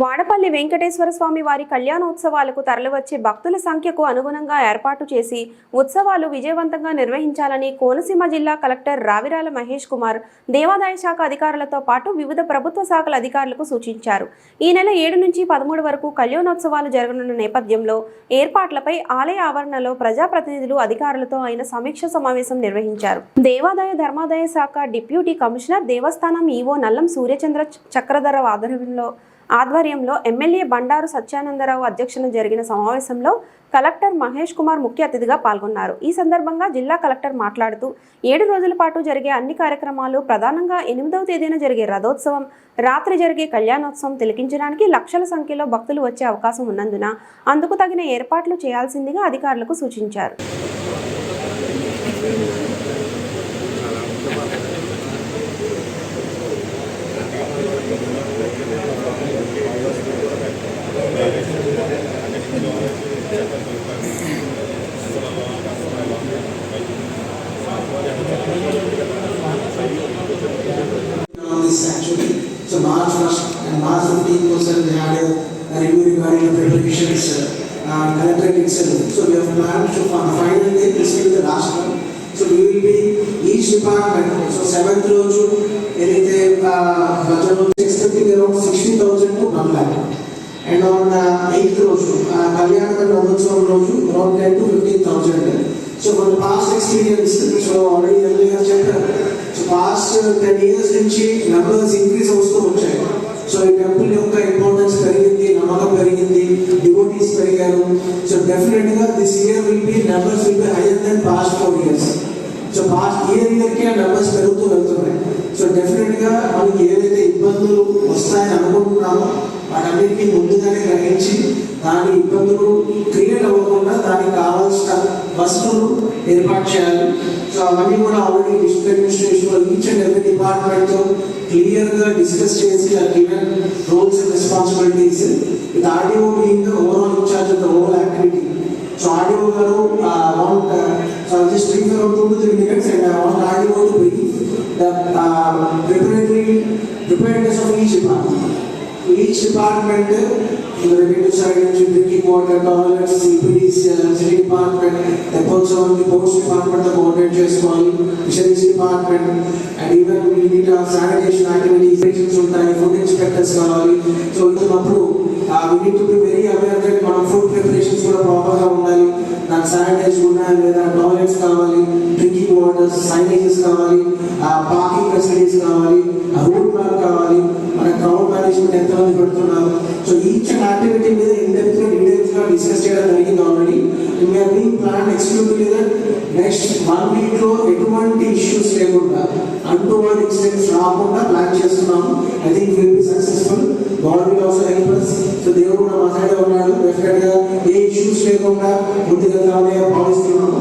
వాడపల్లి వెంకటేశ్వర స్వామి వారి కళ్యాణోత్సవాలకు తరలివచ్చే భక్తుల సంఖ్యకు అనుగుణంగా ఏర్పాటు చేసి ఉత్సవాలు విజయవంతంగా నిర్వహించాలని కోనసీమ జిల్లా కలెక్టర్ రావిరాల మహేష్ కుమార్ దేవాదాయ శాఖ అధికారులతో పాటు వివిధ ప్రభుత్వ శాఖల అధికారులకు సూచించారు. ఈ నెల ఏడు నుంచి పదమూడు వరకు కళ్యాణోత్సవాలు జరగనున్న నేపథ్యంలో ఏర్పాట్లపై ఆలయ ఆవరణలో ప్రజాప్రతినిధులు అధికారులతో ఆయన సమీక్ష సమావేశం నిర్వహించారు. దేవాదాయ ధర్మాదాయ శాఖ డిప్యూటీ కమిషనర్ దేవస్థానం ఈవో నల్లం సూర్యచంద్ర చక్రధర ఆధ్వర్యంలో ఆధ్వర్యంలో ఎమ్మెల్యే బండారు సత్యానందరావు అధ్యక్షన జరిగిన సమావేశంలో కలెక్టర్ మహేష్ కుమార్ ముఖ్య అతిథిగా పాల్గొన్నారు. ఈ సందర్భంగా జిల్లా కలెక్టర్ మాట్లాడుతూ ఏడు రోజుల పాటు జరిగే అన్ని కార్యక్రమాలు ప్రధానంగా ఎనిమిదవ తేదీన జరిగే రథోత్సవం రాత్రి జరిగే కళ్యాణోత్సవం తిలకించడానికి లక్షల సంఖ్యలో భక్తులు వచ్చే అవకాశం ఉన్నందున అందుకు తగిన ఏర్పాట్లు చేయాల్సిందిగా అధికారులకు సూచించారు. Regarding the preparations, uh, collectorate itself. So we have planned to fi- final day, this will be the last one. So we will be each department, so seventh రోజు ఏదైతే budget expecting around sixty thousand to one lakh and on eighth రోజు కళ్యాణ రథోత్సవం రోజు around ten to fifteen thousand so for past experience so already ఎర్లీగా చెప్పారు so past ten years నుంచి numbers increase అవుతూ వచ్చాయి సో ఈ టెంపుల్ యొక్క సో డెఫినెట్గా this year will be numbers will be higher than past four years so past year ఇయర్కి ఆ నెంబర్స్ పెరుగుతూ వెళ్తున్నాయి సో డెఫినెట్గా మనకి ఏదైతే ఇబ్బందులు వస్తాయని అనుకుంటున్నామో వాటన్నిటిని ముందుగానే గ్రహించి దాని ఇబ్బందులు క్రియేట్ అవ్వకుండా దానికి కావాల్సిన వస్తువులు ఏర్పాటు చేయాలి. సో అవన్నీ కూడా ఆల్రెడీ డిస్ట్రిక్ట్ అడ్మినిస్ట్రేషన్లో ఈచ్ అండ్ ఎవ్రీ డిపార్ట్మెంట్తో క్లియర్గా డిస్కస్ చేసి ఆ given roles and responsibilities with RDO being the overall incharge of the whole activity so RDO గారు want so just brief around two to three minutes and I want RDO to brief the preparatory preparedness of each department each department, the revenue side, drinking water, toilets, CPDs, uh, city department, depots on the post department, the coordinate చేసుకోవాలి, fisheries department, and even we need our sanitation activities, inspections ఉంటాయి, food inspectors కావాలి. So ఇస్తున్నప్పుడు we need to be very aware that మన food preparations కూడా ప్రాపర్గా ఉండాలి దాని sanitise ఉన్నాయా లేదా టాయిలెట్స్ కావాలి డ్రింకింగ్ వాటర్స్ సైనేజెస్ కావాలి పార్కింగ్ ఫెసిలిటీస్ కావాలి రూట్ మ్యాప్ కావాలి మన క్రౌడ్ మేనేజ్మెంట్ ఎంతమంది పెడుతున్నారు సో ఈచ్ యాక్టివిటీ మీద ఇండెప్త్గా గా డిస్కస్ చేయడం జరిగింది already we are me plan exclusively that next one వీక్లో ఎటువంటి ఇష్యూస్ లేకుండా అంటూ వన్ ఇన్సిడెంట్స్ రాకుండా ప్లాన్ చేస్తున్నాము. I think will be successful God will also help us so దేవుడు కూడా మా సైడ్ ఉన్నాడు. డెఫినెట్గా ఏ ఇష్యూస్ లేకుండా ముందుగా ముందుకెళ్తామనే భావిస్తున్నాము